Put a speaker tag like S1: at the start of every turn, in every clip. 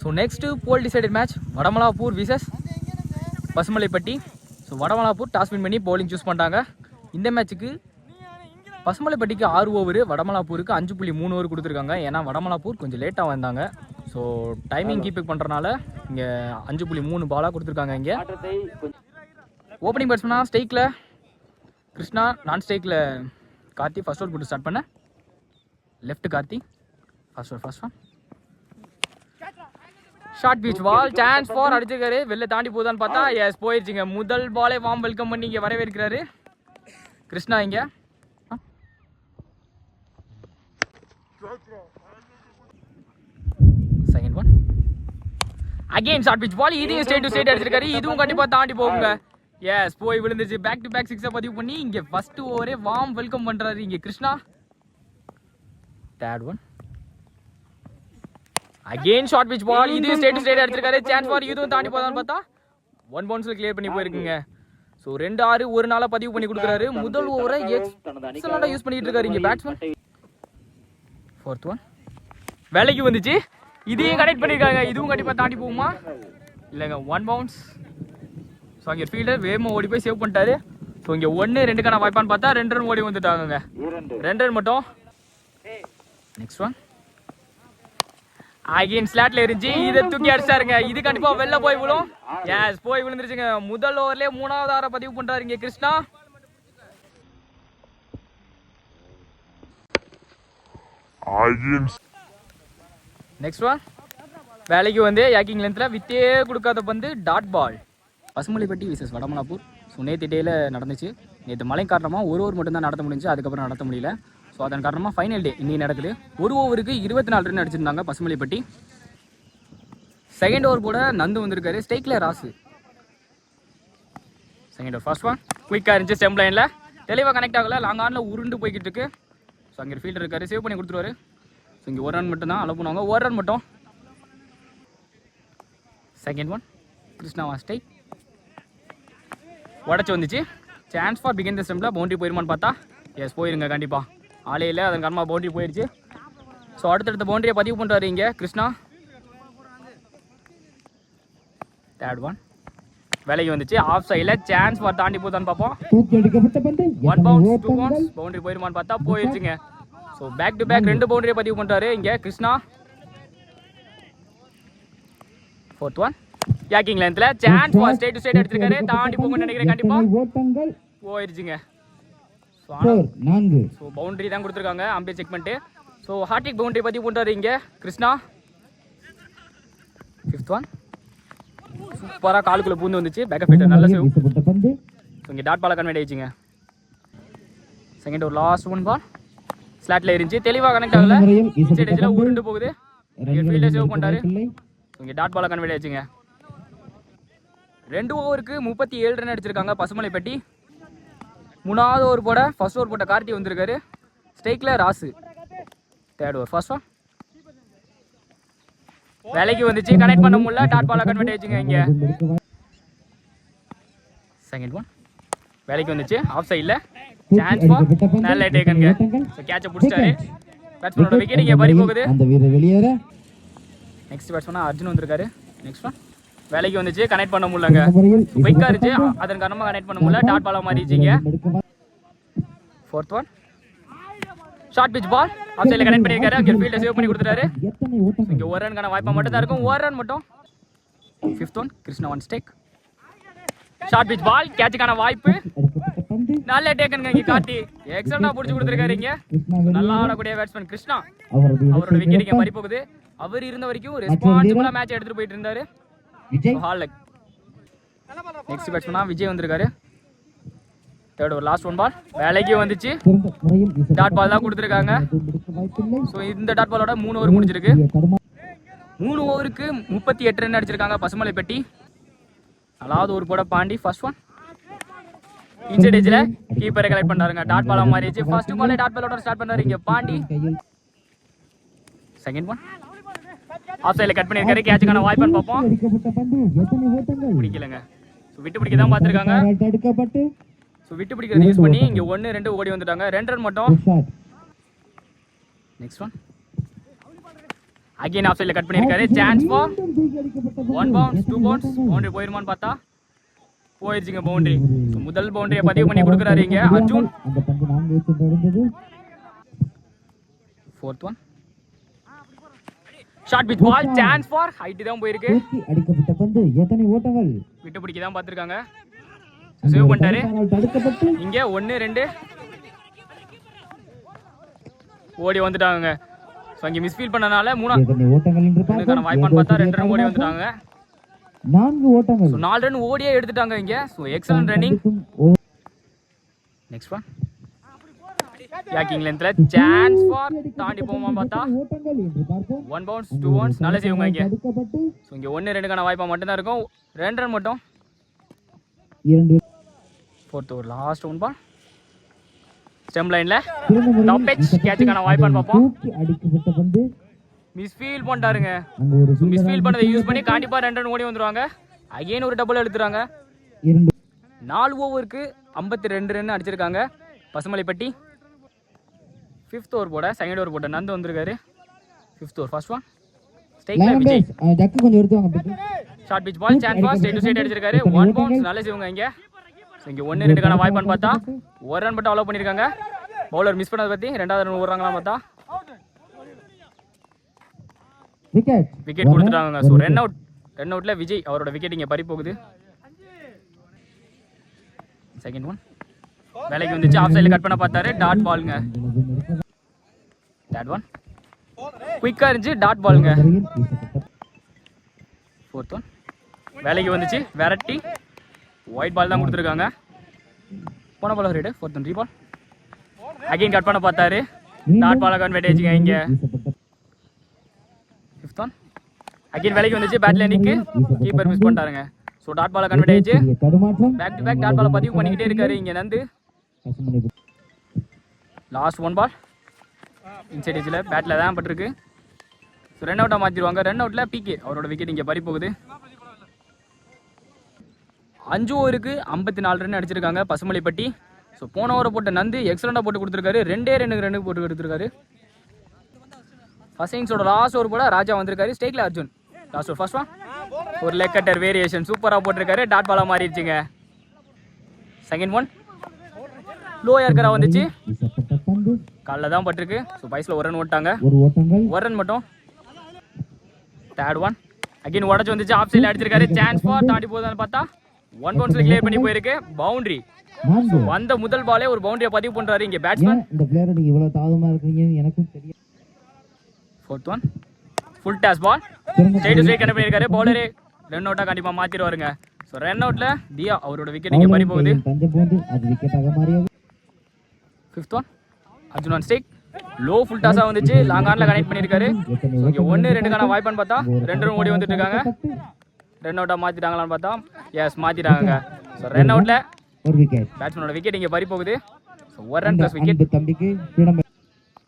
S1: So next ball decided match Vadamalapur versus Pasumalaipatti so Vadamalapur toss win பண்ணி bowling choose பண்ணிட்டாங்க. இந்த மேட்ச்சுக்கு பசுமலைப்பட்டிக்கு ஆறு ஓவர் வடமலாப்பூருக்கு அஞ்சு புள்ளி மூணு ஓவர் கொடுத்துருக்காங்க. ஏன்னா வடமலாப்பூர் கொஞ்சம் லேட்டாக வந்தாங்க. ஸோ டைமிங் கீப் பண்ணுறனால இங்கே அஞ்சு புள்ளி மூணு பாலாக கொடுத்துருக்காங்க இங்கே. ஓப்பனிங் பேட்ஸ்மனா ஸ்டேக்கில் கிருஷ்ணா நான் ஸ்டேக்கில் கார்த்தி ஃபர்ஸ்ட் ஓவர் போட்டு ஸ்டார்ட் பண்ண. Left Karthi first over first one short pitch ball chance for அடிச்சிருக்காரு. வெளில தாண்டி போதான்னு பார்த்தா எஸ் போயிடுச்சுங்க முதல் பாலே வாம் வெல்கம் பண்ணி இங்கே வரவேற்கிறாரு. கிருஷ்ணா இங்கே. Second one again short pitch ball இதையும் ஸ்டேட் டு ஸ்டேட் அடிச்சிருக்காரு. இதுவும் கண்டிப்பாக தாண்டி போகுங்க. எஸ் போய் விழுந்துச்சு பேக் டு பேக் சிக்ஸை பதிவு பண்ணி இங்கே ஃபர்ஸ்ட் ஓவரே வார்ம் வெல்கம் பண்ணுறாரு இங்கே Krishna. Third one again short pitch ball இதுவும் ஸ்டேட் ஸ்டேட் அடிச்சிருக்காரு சான்ஸ் ஃபார் இதுவும் தாண்டி போதான்னு பார்த்தா ஒன் பவுன்ஸ்ல கிளியர் பண்ணி போயிருக்குங்க. ஸோ ரெண்டு ஆறு ஒரு நாளா பதிவு பண்ணி கொடுக்குறாரு. முதல் ஓவரை யூஸ் பண்ணிட்டு இருக்காரு இங்க பேட்ஸ்மேன் ஃபோர்த் ஒன் வேலைக்கு வந்துச்சு. இதையும் கனெக்ட் பண்ணியிருக்காங்க இதுவும் கண்டிப்பாக தாண்டி போகுமா? இல்லைங்க ஒன் பவுன்ஸ் ஸோ அங்கே ஃபீல்டர் வேகமாக ஓடி போய் சேவ் பண்ணிட்டாரு. ஸோ இங்கே ஒன்று ரெண்டுக்கான வாய்ப்பான்னு பார்த்தா ரெண்டு ரன் ஓடி வந்துட்டாங்க ரெண்டு ரன் மட்டும். நெக்ஸ்ட் ஒன் அகைன் ஸ்லாட்ல இருந்துச்சு இதை தூக்கி அடிச்சாருங்க. இது கண்டிப்பா வெளில போய் விழும். எஸ் போய் விழுந்துருச்சுங்க. முதல் ஓவர்லயே மூணாவது ஆற பதிவு பண்றாரு இங்க கிருஷ்ணா. நெக்ஸ்ட் ஒன் வேலைக்கு வந்து யாக்கிங் லென்த்தில் வித்தே கொடுக்காத பந்து dot ball Pasumalaipatti versus Vadamalapur. So நேற்று டேயில் நடந்துச்சு. நேற்று மழை காரணமாக ஒரு ஓவர் மட்டும்தான் நடத்த முடிஞ்சு அதுக்கப்புறம் நடத்த முடியல. ஸோ அதன் காரணமாக ஃபைனல் டே இன்றைக்கி நடக்குது. ஒரு ஓவருக்கு இருபத்தி நாலு ரன் அடிச்சிருந்தாங்க பசுமலைப்பட்டி செகண்ட் ஓவர் கூட நந்து வந்திருக்காரு. ஸ்டேக்கில் Rasu. Second over first one குயிக்காக இருந்துச்சு ஸ்டெம் லைனில் தெளிவாக கனெக்ட் ஆகல. லாங் ஆனில் உருண்டு போய்கிட்டு இருக்கு. ஸோ அங்கே ஃபீல்டர் இருக்காரு. சேவ் பண்ணி கொடுத்துருவாரு. ஸோ இங்கே ஒரு ரன் மட்டும் தான் அலோ பண்ணுவாங்க. ஒரு ரன் மட்டும். செகண்ட் ஒன் கிருஷ்ணா ஸ்டைக் உடச்சி வந்துச்சு. சான்ஸ் ஃபார் பிகின் த ஸ்டெம்பில் பவுண்ட்ரி போயிருமான்னு பார்த்தா எஸ் போயிருங்க கண்டிப்பாக ஆலையில் அதன் காரணமாக பவுண்டரி போயிடுச்சு. ஸோ அடுத்தடுத்த பவுண்டரியை பதிவு பண்ணுறாரு இங்கே கிருஷ்ணா. தேர்ட் ஒன் வேலைக்கு வந்துச்சு. ஆஃப் சைடில் சான்ஸ் வர தாண்டி போதான்னு பார்ப்போம். One bounce two bounce boundary போயிருமான்னு பார்த்தா போயிருச்சுங்க. ஸோ பேக் டு பேக் ரெண்டு பவுண்டரியை பதிவு பண்ணுறாரு இங்கே கிருஷ்ணா. ஃபோர்த் ஒன் யாக்கிங் லென்த்தில் சான்ஸ் ஸ்டேட் டு ஸ்டேட் எடுத்திருக்காரு. தாண்டி போகணும்னு நினைக்கிறேன் கண்டிப்பாக
S2: போயிடுச்சுங்க ஓட்டங்கள்
S1: போயிருச்சுங்க ஸோ
S2: ஸ்கோர் நான்கு.
S1: ஸோ பவுண்டரி தான் கொடுத்துருக்காங்க. அம்பே செக் பண்ணிட்டு. ஸோ ஹார்டிக் பவுண்டரி பதிவு பண்ணுறாரு இங்கே. கிருஷ்ணா. ஃபிஃப்த் ஒன் சூப்பராக காலுக்குள்ளே பூந்து வந்துச்சு. பேக்கப் ஃபீல்டர் நல்ல சேவ் ஸோ இங்கே டாட் பாலை கன்வெர்ட் ஆயிடுச்சுங்க. செகண்ட் ஒரு லாஸ்ட் ஒன் பால் ஸ்லாட்டில் இருந்துச்சு. தெளிவாக கனெக்ட் ஆகல.
S2: பந்து.
S1: உருண்டு போகுது. இங்கே ஃபீல்டர் சேவ். ஸோ இங்கே டாட் பாலை கன்வெர்ட் ஆயிடுச்சுங்க. ரெண்டு ஓவருக்கு முப்பத்தி ஏழு ரன் அடிச்சிருக்காங்க. பசுமலைப்பட்டி. மூணாவது ஓவர் போட ஃபர்ஸ்ட் ஓவர் போட்ட கார்த்தி வந்திருக்காரு. ஸ்டேக்கில் Rasu. Third over first one வேலைக்கு வந்துச்சு. கனெக்ட் பண்ண முடியல. டாட் பாலை கன்வெர்ட் ஆயிடுச்சுங்க இங்கே. செகண்ட் ஒன் வேலைக்கு வந்துச்சு. ஆஃப் சைடில் சான்ஸ் ஃபார். நல்ல டேக்கனுங்க. ஸோ கேட்சை பிடிச்சிட்டாரு. பேட்ஸ்மேனோட விக்கெட் இங்கே பறி போகுது. நெக்ஸ்ட் பேட்ஸ்மேனா அர்ஜுன் வந்திருக்காரு. நெக்ஸ்ட் ஒன் வேலைக்கு வந்துச்சு கனெக்ட் பண்ண முடியலங்க.
S2: இந்த
S1: குயிக்காக இருந்துச்சு அதன் காரணமாக கனெக்ட் பண்ண முடியல. டாட் பாலாக மாறிச்சிங்க fourth one short pitch ball off சைடில் கனெக்ட் பண்ணியிருக்காரு. அங்கே ஃபீல்டை சேவ் பண்ணி கொடுத்துட்டாரு. இங்கே ஒரு ரன்கான வாய்ப்பாக மட்டும் தான் இருக்கும். ஒரு ரன் மட்டும். Fifth one Krishna on strike short pitch ball கேட்சுக்கான வாய்ப்பு. நல்ல டேக்கனுங்க இங்கே காட்டி எக்ஸலண்டாக பிடிச்சி கொடுத்துருக்காரு இங்கே. நல்லா ஆடக்கூடிய பேட்ஸ்மேன் கிருஷ்ணா அவரோட விக்கெட் இங்கே பறி போகுது அவர் இருந்த வரைக்கும் ரெஸ்பான்சிபிளாக மேட்ச் எடுத்துட்டு போயிட்டு இருந்தாரு.
S2: விஜய்?
S1: ஹாலில் நெக்ஸ்ட் பேட்ஸ்மேனா விஜய் வந்திருக்காரு. தேர்ட் ஒரு லாஸ்ட் ஒன் பால் வேலைக்கு வந்துச்சு. டாட் பால் தான் கொடுத்துருக்காங்க. ஸோ இந்த டாட் பாலோட மூணு ஓவர் முடிஞ்சிருக்கு. மூணு ஓவருக்கு முப்பத்தி எட்டு ரன் அடிச்சிருக்காங்க பசுமலை பெட்டி. நாலாவது ஒரு போட பாண்டி ஃபர்ஸ்ட் ஒன் இன்சைட் ஏஜில் கீப்பரை கலெக்ட் பண்ணாருங்க டாட் பாலா மாறிடுச்சு. ஃபர்ஸ்ட் பாலே டாட் பாலோட ஸ்டார்ட் பண்ணாரு இங்க பாண்டி. செகண்ட் ஒன் ஆஃப் சைடில் கட் பண்ணியிருக்காரு கேட்சுக்கான வாய்ப்புன்னு பார்ப்போம். பிடிக்கலங்க. விட்டு பிடிக்க தான் பார்த்துருக்காங்க ஸோ விட்டு பிடிக்கிறத யூஸ் பண்ணி இங்கே ஒன்று ரெண்டு ஓடி வந்துட்டாங்க. ரெண்டு ரன் மட்டும். நெக்ஸ்ட் ஒன் அகைன் ஆஃப் சைடில் கட் பண்ணியிருக்காரு. Chance for one bounce two bounce? Boundary போயிருமான்னு பார்த்தா போயிடுச்சுங்க பவுண்டரி முதல் பவுண்டரியை பதிவு பண்ணி கொடுக்குறாரு இங்க Arjun. Fourth one short pitch ball chance for height தான் போயிருக்கு.
S2: அடிக்கப்பட்ட பந்து. எத்தனை ஓட்டங்கள்?
S1: விட்டு பிடிக்க தான் பார்த்துருக்காங்க. சேவ் பண்ணிட்டாரு. இங்க ஒன்று ரெண்டு. ஓடி வந்துட்டாங்க ஸோ அங்கே மிஸ்ஃபீல் பண்ணனால மூணா
S2: ஓட்டங்கள்
S1: வாய்ப்பான்னு பார்த்தா ரெண்டு ரன் ஓடி வந்துட்டாங்க.
S2: நான்கு ஓட்டங்கள்.
S1: நாலு ரன் ஓடியே எடுத்துட்டாங்க இங்க. So excellent running next one yorking லென்த்ல chance for தாண்டி போவோமா பார்த்தா? ஒன் பவுன்ஸ் டூ பவுன்ஸ் நல்ல செய்வாங்க இங்கே. ஸோ இங்கே ஒன்று ரெண்டுக்கான வாய்ப்பா மட்டும்தான் இருக்கும். ரெண்டு ரன் மட்டும். ஃபோர்த் ஒரு லாஸ்ட் ஒன் பால் ஸ்டெம் லைன்ல
S2: சிறந்த முறையில்
S1: கேட்சுக்கான வாய்ப்பான்னு பார்ப்போம்.
S2: அடிக்கப்பட்ட பந்து
S1: மிஸ்ஃபீல் பண்ணிட்டாருங்க.
S2: மிஸ்
S1: ஃபீல் மிஸ்ஃபீல் பண்ணதை யூஸ் பண்ணி கண்டிப்பா ரெண்டு ரன் ஓடி வந்துருவாங்க. அகைன் ஒரு டபுள் எடுத்துறாங்க. நாலு ஓவருக்கு ஐம்பத்தி ரெண்டு ரன் அடிச்சிருக்காங்க. பசுமலைப்பட்டி. ஃபிஃப்த் ஓவர் போட செகண்ட் ஓவர் போட்ட நந்து வந்திருக்காரு. Fifth over first one. Short pitch ball chance ball straight to straight அடிச்சிருக்காரு. ஒன் பவுன்ஸ் நல்ல செய்வங்க இங்க. இங்க ஒன்று ரெண்டுக்கான வாய்ப்பான்னு பார்த்தா ஒரு ரன் மட்டும் அலோவ் பண்ணியிருக்காங்க பவுலர் மிஸ் பண்ணதை பத்தி ரெண்டாவது ரன் ஓடுறாங்களா பார்த்தா.
S2: விக்கெட்
S1: விக்கெட் கொடுத்துட்டாங்க ஸோ ரன் அவுட் ரன் அவுட்ல விஜய் அவரோட விக்கெட் இங்க பறி போகுது. செகண்ட் ஒன் வேலைக்கு வந்துச்சு. ஆஃப் சைடில் கட் பண்ண பார்த்தாரு. டாட் பாலுங்க டாட் ஒன் குயிக்காக இருந்துச்சு. டாட் பாலுங்க ஃபோர்த் ஒன் வேலைக்கு வந்துச்சு. வெரைட்டி. ஒயிட் பால் தான் கொடுத்துருக்காங்க. போன பால் ரேடு ஃபோர்த் ஒன் ரீபால் அகைன் கட் பண்ண பார்த்தாரு. டாட் பாலை கன்வெர்டேஜுங்க இங்கே.
S2: வீசப்பட்ட
S1: ஃபிஃப்த் ஒன் அகைன் வேலைக்கு வந்துச்சு. பேட்டில் நிக்கு. கீப்பர் மிஸ் பண்ணிட்டாருங்க. ஸோ டாட் பாலை கன்வெர்ட் ஆயிடுச்சு. பேக் டு பேக் டாட் பாலை பதிவு பண்ணிக்கிட்டே இருக்காரு இங்கே Nandhu. Last one ball inside ஏஜில் பேட்டில் தான் பட்டிருக்கு. ஸோ ரன் அவுட்டாக மாற்றிடுவாங்க ரன் அவுட்டில் பிகே அவரோட விக்கெட் இங்கே பறி போகுது. அஞ்சு ஓவருக்கு ஐம்பத்தி நாலு ரன் அடிச்சிருக்காங்க பசுமலைப்பட்டி. ஸோ போன ஓவரை போட்ட நந்து எக்ஸலண்டாக போட்டு கொடுத்துருக்காரு. ரெண்டே ரெண்டு போட்டு கொடுத்துருக்காரு. ஃபர்ஸ்ட் இன்னிங்ஸோட லாஸ்ட் ஓவர் போட ராஜா வந்திருக்காரு. ஸ்டேக்கில் Arjun. Last over first one ஒரு லெக் கட்டர் வேரியேஷன் சூப்பராக போட்டிருக்காரு. டாட் பாலாக மாறிடுச்சுங்க. செகண்ட் ஒன் லோ ஏற்கரா வந்துச்சு. காலைல தான் பட்டிருக்கு. ஸோ பைஸில் ஒரு ரன் ஓட்டாங்க.
S2: ஒரு
S1: ரன் மட்டும். தேர்ட் ஒன் அகைன் உடச்சு வந்துச்சு. ஆஃப் சைடில் அடிச்சிருக்காரு. சான்ஸ் ஃபார் தாண்டி போகுதான்னு பார்த்தா ஒன் பவுன்ஸில் கிளியர் பண்ணி போயிருக்கு. பவுண்டரி வந்த முதல் பாலே ஒரு பவுண்டரியை பதிவு பண்றாரு இங்க பேட்ஸ்மேன்
S2: இந்த பிளேயர் நீங்க இவ்வளவு தாதமா இருக்கீங்க எனக்கும் தெரியும்
S1: fourth one full toss ball straight straight கண்டு பண்ணியிருக்காரு. பவுலரே ரன் அவுட்டாக கண்டிப்பாக மாற்றிடுவாருங்க ஸோ ரன் அவுட்ல தியா அவரோட விக்கெட் இங்கே பறி போகுது. Fifth one Arjun on strike low full டாஸாக வந்துச்சு. லாங் ஆன்ல கனெக்ட் பண்ணியிருக்காரு. இங்கே ஒன்று ரெண்டுக்கான வாய்ப்பான்னு பார்த்தா ரெண்டு ரன் ஓடி வந்துட்டு இருக்காங்க ரன் அவுட்டாக மாற்றிட்டாங்களான்னு பார்த்தா எஸ் மாற்றிட்டாங்க ஸோ ரன் அவுட்டில் பேட்ஸ்மேனோட விக்கெட் இங்கே பறி போகுது. ஸோ ஒரு run plus wicket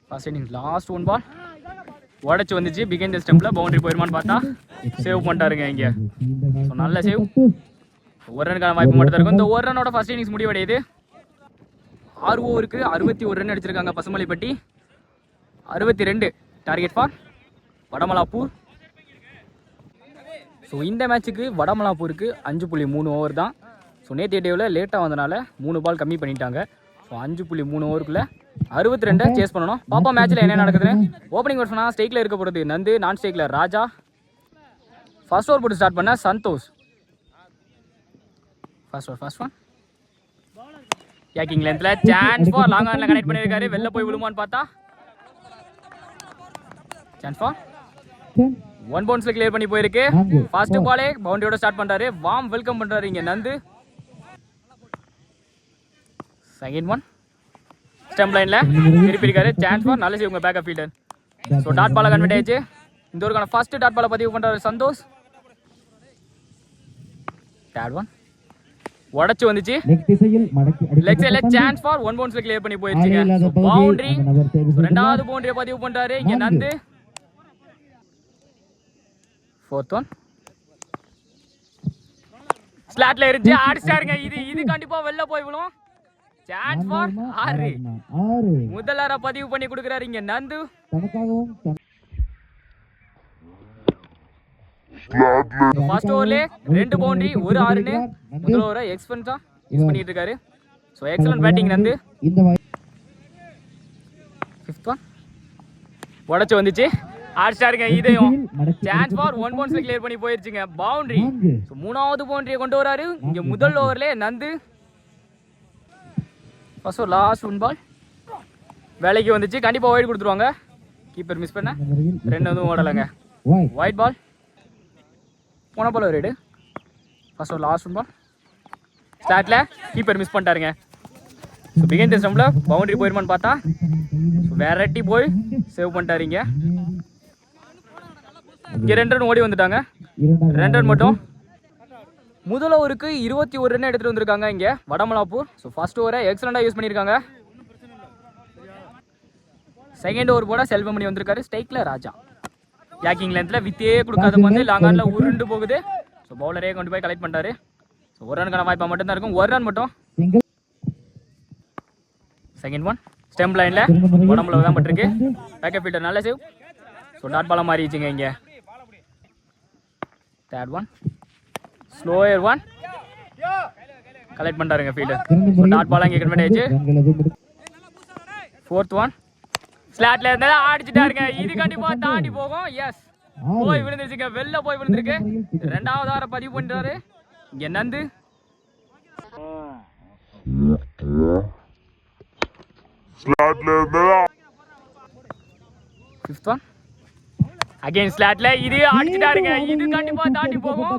S1: first innings last one ball உடச்சு வந்துச்சு. பிகைன் த ஸ்டெம்பில் பவுண்டரி போயிருமான்னு பார்த்தா சேவ் பண்ணிட்டாருங்க இங்கே. ஸோ நல்ல சேவ் ஒரு ரனுக்கான வாய்ப்பு மட்டும் தான் இருக்கும். இந்த ஒரு ரனோட ஃபர்ஸ்ட் இன்னிங்ஸ் முடிவடையுது. ஆறு ஓவருக்கு அறுபத்தி ஒரு ரன் அடிச்சிருக்காங்க பசுமலைப்பட்டி. அறுபத்தி ரெண்டு டார்கெட் ஃபார் வடமலாப்பூர். ஸோ இந்த மேட்ச்சுக்கு வடமலாப்பூருக்கு அஞ்சு புள்ளி மூணு ஓவர் தான். ஸோ நேற்று டேவில் லேட்டாக வந்தனால மூணு பால் கம்மி பண்ணிட்டாங்க. ஸோ அஞ்சு புள்ளி மூணு ஓவருக்குள்ள அறுபத்தி ரெண்டை சேஸ் பண்ணணும். பாப்பா மேட்ச்சில் என்ன நடக்குதுன்னு? ஓப்பனிங் வருஷம்னா ஸ்டேக்கில் இருக்க போகிறது நந்து நான் ஸ்டேக்கில் ராஜா. ஃபர்ஸ்ட் ஓவர் போட்டு ஸ்டார்ட் பண்ண Santhosh. First over first one caking லென்த்ல சான்ஸ் ஃபார் லாங் ஆன்ல கனெக்ட் பண்ணிருக்காரு வெளில போய் விழுமான்னு பார்த்தா. சான்ஸ் ஃபார் ஒன் பவுன்ஸ்ல கிளியர் பண்ணி போயிருக்கு. ஃபர்ஸ்ட் பாலே பவுண்டரியோட ஸ்டார்ட் பண்றாரு. வாம் வெல்கம் பண்றாரு இங்க நந்து. செகண்ட் ஒன் ஸ்டெம் லைன்ல திருப்பி இருக்காரு சான்ஸ் ஃபார் நல்ல செய்வங்க பேக்கப் ஃபீல்டர் ஸோ டாட் பால கன்வெர்ட் ஆயிடுச்சு. இந்த ஒருக்கான ஃபர்ஸ்ட் டாட் பால பதிவு பண்றாரு சந்தோஷ். தேர்ட் ஒன் உடச்சு வந்துச்சு.
S2: லெக்
S1: சைடுல சான்ஸ் ஃபார் ஒன் பவுன்ஸ்ல கிளியர் பண்ணி போயிருச்சுங்க பவுண்டரி. ரெண்டாவது பவுண்டரியை பதிவு பண்றாரு. இங்க. நந்து. ஃபோர்த் ஒன் ஸ்லாட்ல இருந்துச்சு அடிச்சாருங்க. இது இது கண்டிப்பா வெளில போய் விழும். சான்ஸ் ஃபார் ஆறு முதலார பதிவு பண்ணி கொடுக்குறாரு இங்க நந்து. ஃபர்ஸ்ட் ஓவர்லேயே ரெண்டு பவுண்டரி ஒரு ஆறுன்னு முதல் ஓவரை எக்ஸ்பென்ஸா யூஸ் பண்ணிட்டு இருக்காரு ஸோ எக்ஸலன்ட் பேட்டிங் நந்து.
S2: இந்த வாய்
S1: ஃபிஃப்த் ஒன் உடச்சு வந்துச்சு ஆடிச்சாருங்க இதையும். சான்ஸ் ஃபார் ஒன் பவுன்ஸ்ல கிளியர் பண்ணி போயிருச்சுங்க. பவுண்டரி ஸோ மூணாவது பவுண்டரியை கொண்டு வராரு. இங்க முதல் ஓவர்லேயே Nandu. First last one ball வேலைக்கு வந்துச்சு. கண்டிப்பா ஒயிட் கொடுத்துருவாங்க. கீப்பர் மிஸ் பண்ண.
S2: இந்த
S1: ரெண்டு வந்து ஓடலைங்க.
S2: வாய்
S1: ஒயிட் பால் போன போல ஒரு ரெடு ஃபர்ஸ்ட் ஒரு லாஸ்ட் சும்மா பால் ஸ்டார்ட்ல கீப்பர் மிஸ் பண்ணிட்டாருங்க. ஸோ பிகின் டெஸ்டம்ல பவுண்டரி போயிருமான்னு பார்த்தா ஸோ வேறட்டி போய் சேவ் பண்ணிட்டாருங்க. இங்கே ரெண்டு ரன் ஓடி வந்துட்டாங்க. ரெண்டு ரன் மட்டும். முதல் ஓவருக்கு இருபத்தி ஒரு ரன் எடுத்துட்டு வந்திருக்காங்க இங்கே வடமலாப்பூர். ஸோ ஃபர்ஸ்ட் ஓவரை எக்ஸலண்டா யூஸ் பண்ணியிருக்காங்க. செகண்ட் ஓவர் போட செல்வமணி வந்திருக்காரு ஸ்டைக்கில் ராஜா. யாக்கிங் லென்த்தில் வித்தே கொடுக்காத வந்து லாங் ஆனில் உருண்டு போகுது. ஸோ பவுலரே கொண்டு போய் கலெக்ட் பண்ணுறாரு ஸோ ஒரு ரனுக்கான வாய்ப்பாக மட்டும் தான் இருக்கும். ஒரு ரன் மட்டும். செகண்ட் ஒன் ஸ்டெம் லைனில் உடம்புல தான் பட்டிருக்கு. பேக்கப் ஃபீல்டர் நல்ல சேவ் ஸோ டாட் பாலம் மாறிடுச்சுங்க இங்கே. Third one slower one collect பண்ணிட்டாருங்க fielder so dot பாலம் இங்கே கன்வெர்ட் ஆயிடுச்சு. ஃபோர்த் ஒன் ஸ்லாட்ல இருந்தா அடிச்சுட்டாருங்க இது கண்டிப்பா தாண்டி போகும். எஸ் போய் விழுந்துருச்சுங்க. வெளில போய் விழுந்திருக்கு. ரெண்டாவது வார பதிவு பண்றாரு. இங்க நந்து. ஃபிஃப்த் ஒன் அகைன் ஸ்லாட்ல இது அடிச்சுட்டாருங்க இது கண்டிப்பா தாண்டி போகும்.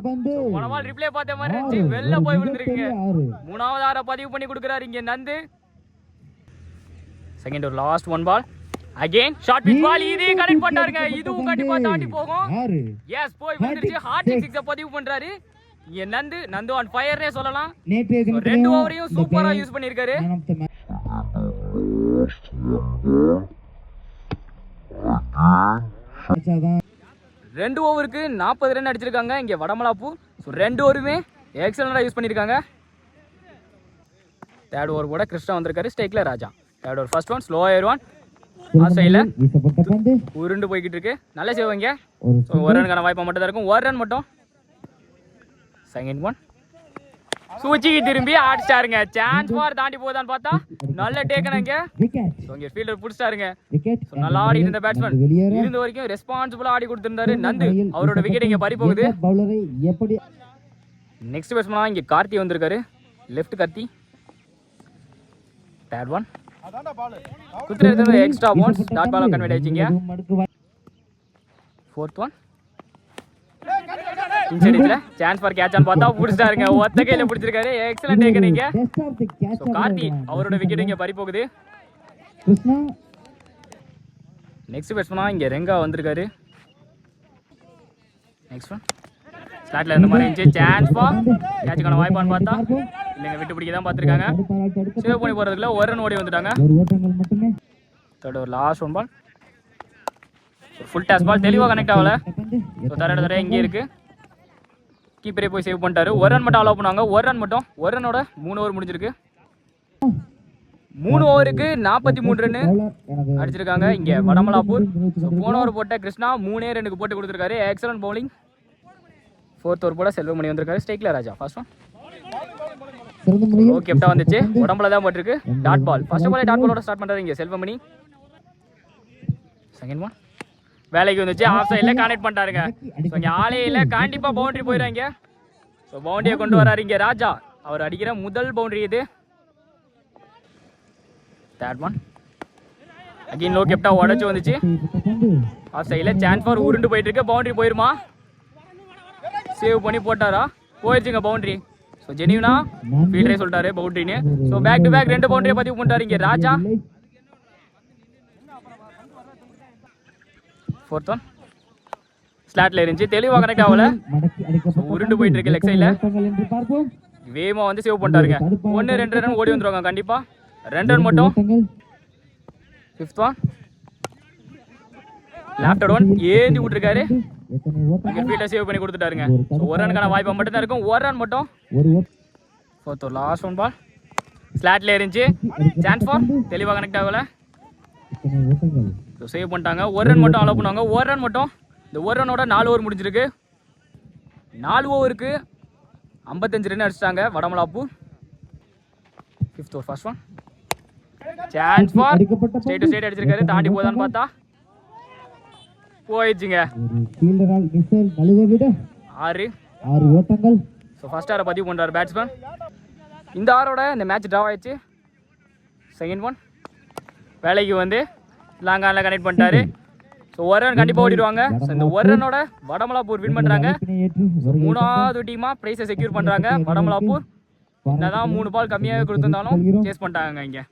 S1: போன பால் ரிப்ளே பார்த்த மாதிரி இருந்துச்சு. வெளில போய் விழுந்திருக்குங்க. மூணாவது ஆற பதிவு பண்ணி கொடுக்குறாரு இங்க நந்து. செகண்ட் ஒரு last one ball again short pitch ball இது கனெக்ட் பண்ணாருங்க இதுவும் கண்டிப்பா தாண்டி போகும். எஸ் போய் விழுந்துருச்சு ஹார்ட் சிக்ஸ பதிவு பண்றாரு. இங்க நந்து நந்து ஆன் ஃபயர்னே சொல்லலாம். ரெண்டு ஓவரையும் சூப்பரா யூஸ் பண்ணிருக்காரு ரெண்டு ஓவருக்கு நாற்பது ரன் அடிச்சிருக்காங்க. இங்க வடமலாப்பூர். ஸோ ரெண்டு ஓவருமே எக்ஸலண்டா யூஸ் பண்ணிருக்காங்க தேர்ட் ஓவர் கூட கிருஷ்ணா வந்திருக்காரு. ஸ்டேக்ல Raja. Third over first one slow ஆயிர் one ஆ சைடில்
S2: வீசப்பட்ட பந்து.
S1: உருண்டு போய்கிட்டு இருக்கு. நல்ல சேவைங்க
S2: ஒரு
S1: ரனுக்கான வாய்ப்பு மட்டும் தான் இருக்கும். ஒரு ரன் மட்டும். செகண்ட் ஒன் சூச்சிக்கு திரும்பி அடிச்சாருங்க சான்ஸ் ஃபார் தாண்டி போதான்னு பார்த்தா நல்ல டேக்கனுங்க இங்கே. ஃபீல்டர் ஸோ நல்லா ஆடி இருந்த பேட்ஸ்மேன் இருந்த வரைக்கும் ரெஸ்பான்சிபிளா ஆடி கொடுத்திருந்தாரு. நந்து. அவரோட விக்கெட் இங்க பறி போகுது நெக்ஸ்ட் பேட்ஸ்மேனா இங்க கார்த்தி வந்திருக்காரு. லெஃப்ட் கார்த்தி. தேர்ட் ஒன் குத்துற எடுத்தது extra ones dot ball convert
S2: வா-
S1: ஃபோர்த் ஒன் இன்சைடில் சான்ஸ் ஃபார் கேட்சான்னு பார்த்தா பிடிச்சிட்டாருங்க ஒத்த கையில பிடிச்சிருக்காரு.
S2: The catch
S1: ஸோ கார்த்தி அவரோட விக்கெட் இங்க பறி போகுது. நெக்ஸ்ட் பேட்ஸ்மேனா இங்க ரெங்கா வந்திருக்காரு. நெக்ஸ்ட் ஒன் ஸ்லாட்ல இருந்த மாதிரி இருந்துச்சு. சான்ஸ் ஃபார் கேட்சுக்கான வாய்ப்பான்னு பார்த்தா. இல்லைங்க விட்டு பிடிக்க தான் பார்த்துருக்காங்க. சேவ் பண்ணி போறதுக்குள்ள ஒரு ரன் ஓடி வந்துட்டாங்க. தேர்ட் ஒரு last one ball full toss ball தெளிவாக கனெக்ட் ஆகல. ஸோ தர தர இங்கே இருக்கு. கீப்பரே போய் சேவ் பண்ணிட்டாரு. ஒரு ரன் மட்டும் அலோவ் பண்ணுவாங்க. ஒரு ரன் மட்டும். ஒரு ரனோட மூணு ஓவர் முடிஞ்சிருக்கு. மூணு ஓவருக்கு நாற்பத்தி மூணு ரன்
S2: bowler எனது
S1: அடிச்சிருக்காங்க. இங்க வடமலாப்பூர். போன ஓவர் போட்ட கிருஷ்ணா மூணே ரெண்டுக்கு போட்டு கொடுத்துருக்காரு. எக்ஸலன்ட் பவுலிங் ஃபோர்த் ஓவர் போட செல்வமணி வந்திருக்காரு. ஸ்டேக்ல ராஜா. ஃபர்ஸ்ட் ஒன் கெப்டா வந்துச்சு. உடம்புல தான் போட்டிருக்கு dot ball first ball dot பாலோட ஸ்டார்ட் பண்றாரு இங்க செல்வமணி. செகண்ட் ஒன் வேலைக்கு வந்துச்சு. ஆஃப் சைடில் கனெக்ட் பண்ணிட்டாருங்க. ஸோ இங்கே ஆளே இல்லை. கண்டிப்பா பவுண்டரி போயிடுறாங்க ஸோ பவுண்டரியை கொண்டு வராரு இங்க ராஜா. அவர் அடிக்கிற முதல் பவுண்டரி இது. தேர்ட் ஒன் அகைன் லோ கெப்டா உடச்சு வந்துச்சு. ஆஃப் சைடில் சான்ஸ் ஃபார் உருண்டு போயிட்டு இருக்கு பவுண்டரி போயிருமா? சேவ் பண்ணி போட்டாரா? போயிருச்சுங்க பவுண்டரி ஸோ ஜெனியூனா ஃபீல்டரே சொல்லிட்டாரு பவுண்டரின்னு ஸோ பேக் டு பேக் ரெண்டு பவுண்டரியை பதிவு பண்ணிட்டாரு இங்கே ராஜா. ஃபோர்த் ஒன் ஸ்லாட்ல இருந்துச்சு தெளிவாக கனெக்ட் ஆகல. உருண்டு போயிட்டு இருக்கு லெக் சைடில் வந்து சேவ் பண்ணிட்டாருங்க. ஒன்று ரெண்டு ரன் ஓடி வந்துருவாங்க கண்டிப்பா. ரெண்டு ரன் மட்டும். ஃபிஃப்த் ஒன் லேப்டாப் ஒன் ஏந்தி விட்டுருக்காரு. இங்கே ஃபீல்டை சேவ் பண்ணி கொடுத்துட்டாருங்க. ஒரு ரனுக்கான வாய்ப்பு மட்டும் தான் இருக்கும். ஒரு ரன் மட்டும்.
S2: ஒரு ஓட்ட
S1: ஃபோர்த் ஒரு லாஸ்ட் ஒன் பால் ஸ்லாட்ல இருந்துச்சு சான்ஸ் ஃபார் தெளிவாக கனெக்ட் ஆகல. ஸோ சேவ் பண்ணிட்டாங்க. ஒரு ரன் மட்டும் அலோவ் பண்ணுவாங்க. ஒரு ரன் மட்டும். இந்த ஒரு ரனோட நாலு ஓவர் முடிஞ்சிருக்கு. நாலு ஓவருக்கு ஐம்பத்தஞ்சு ரன் அடிச்சிட்டாங்க. Vadamalapur fifth over first one chance for straight to straight அடிச்சிருக்காரு. தாண்டி போதான்னு பார்த்தா. போயிடுச்சுங்க.
S2: ஃபீல்டரால் மிஸ்ஸல் நழுவ விட
S1: ஆறு.
S2: ஆறு ஓட்டங்கள்.
S1: ஸோ ஃபர்ஸ்ட் ஆரை பதிவு பண்ணுறாரு பேட்ஸ்மேன் இந்த ஆரோட இந்த மேட்ச் ட்ரா ஆயிடுச்சு. செகண்ட் ஒன் வேலைக்கு வந்து லாங் ஆனில் கனெக்ட் பண்ணிட்டாரு. ஸோ ஒரு ரன் கண்டிப்பாக ஓடிடுவாங்க. ஸோ இந்த ஒரு ரனோட வடமலாப்பூர் வின் பண்ணுறாங்க மூணாவது டீமாக ப்ரைஸை செக்யூர் பண்ணுறாங்க வடமலாப்பூர். என்னதான் மூணு பால் கம்மியாகவே கொடுத்துருந்தாலும் சேஸ் பண்ணிட்டாங்க இங்கே.